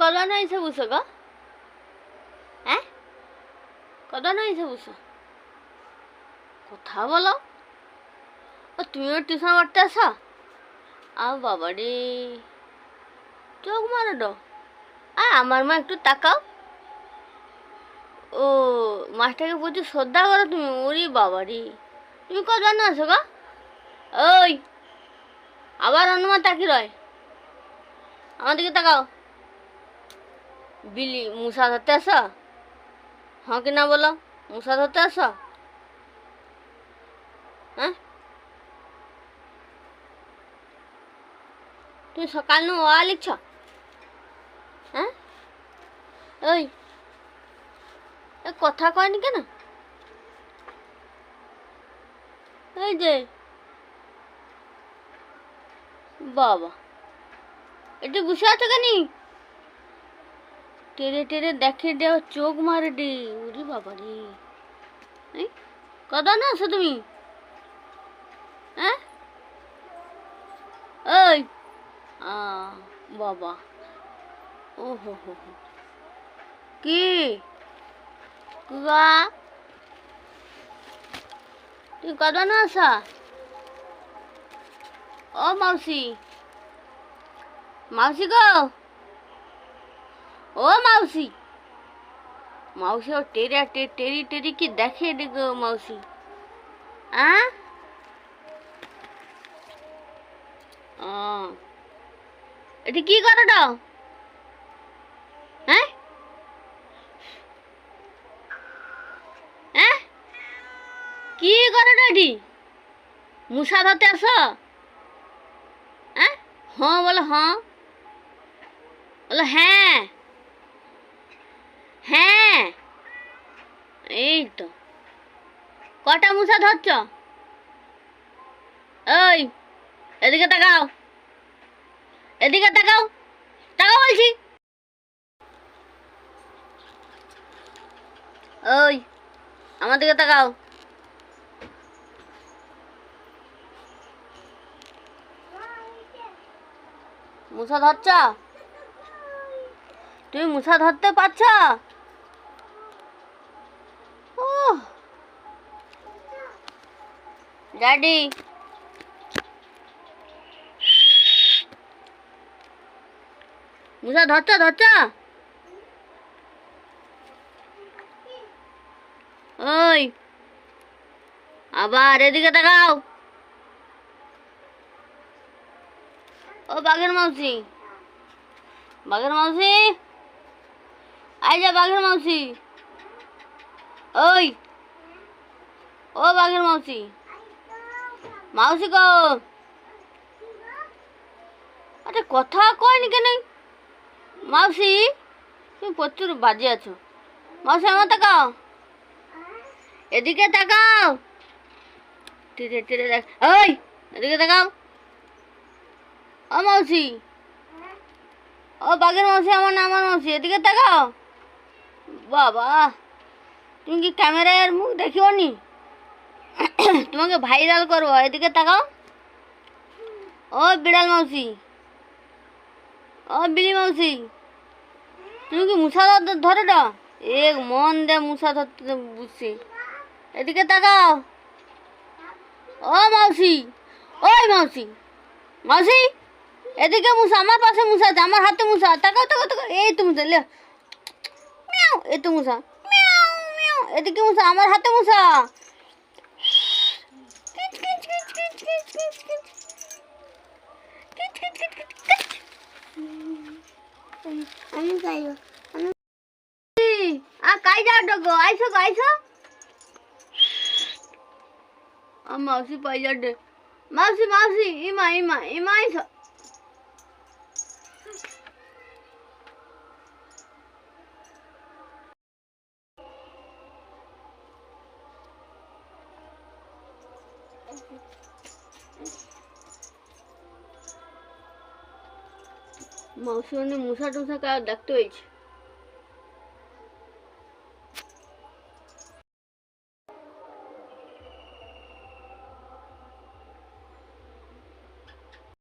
কজন হয়েছে বুঝো গো? হ্যাঁ কজন হয়েছে বুঝো কথা বলো। ও, তুমিও টিউশন করতে আসো? আও বাবা রে। চোখ মারো ডো আর আমার মা একটু তাকাও। ও মাছটাকে প্রচুর শ্রদ্ধা করো তুমি। ওরে বাবা রে। তুমি কজন আছো গো? ওই। আবার অন্যমা তাকি রয়। আমার দিকে তাকাও। বিলি মুসা ধরতে আসো? হ্যাঁ কি না বলো? মুসা ধরতে আসো? হ্যাঁ? তুমি সকাল নু ওয়া লিখছ? হ্যাঁ? ওই, এ কথা কয়নি কেন? এই যে, বাবা একটু বসে আছো কেন? টেরে টেরে দেখে দেও চোখ মারে ডে ওরে বাবা রে কদা না আছো তুমি? হ্যাঁ? ওই আ, বাবা। ও হো হো কি? কুয়া তুই কদা না আসা ও মাউসি। মাউসি গো? ও মাউসি। মাউসি ও টেরা, টেরি টেরি কি দেখে দেখো মাউসি? আ? এটি কি করো হ্যাঁ? হ্যাঁ? কি করো এটি? মুসা ধরতে আসো? হ্যাঁ? হ্যাঁ বলো হ্যাঁ। বলো হ্যাঁ। এই তো। কটা মুসা ধরছ? ওই এদিকে তাকাও। এদিকে তাকাও। তাকাও বলছি। ওই আমার দিকে তাকাও। মুসা ধরছ? তুমি মুসা ধরতে পারছ? ড্যাডি মুসা, ধরছ ধরছ? ওই। আবার এদিকে তাকাও। ও, বাঘের মাউসি। বাঘের মাউসি? আই যা, বাঘের মাউসি। ওই। ও, বাঘের মাউসি। মাউসি গো আরে কথা কয়নি কেন? মাউসি, তুমি প্রচুর বাজে আছো। মাউসি, আমার তাকাও। এদিকে তাকাও। টিরে টিরে দেখ। ওই এদিকে তাকাও। ও মাউসি। ও বাঘের মাউসি, আমার না, আমার মাউসি। এদিকে তাকাও। বাবা, তুমি কি ক্যামেরার মুখ দেখিও নি তোমাকে ভাইরাল করব, এদিকে তাকাও। ও বিড়াল মাউসি। ও বিলি মাউসি। তুমি কি মুসা ধর- দাও এক মন দে মুসা ধরতে বুঝছি। এদিকে তাকাও। ও মাউসি, ওই মাউসি। মাউসি, এদিকে মুসা আমার পাশে মুসা আছে আমার হাতে মুসা তাকাও তাকাও তাকাও। এই তো মুসা লে। মিয়াও, এই তো মুসা মিয়াও মিয়াও, এদিকে মুসা আমার হাতে মুসা git git git. Git git git git git. Anu kayo. Anu. આ કાઈ જા ડગો આઈસો આઈસો આ માવસી પાઈ જા ડે માવસી માવસી ઈમા ઈમા ઈમા આઈસો Thank you. মাউসি মশা টুসা কার দেখতে হয়েছে।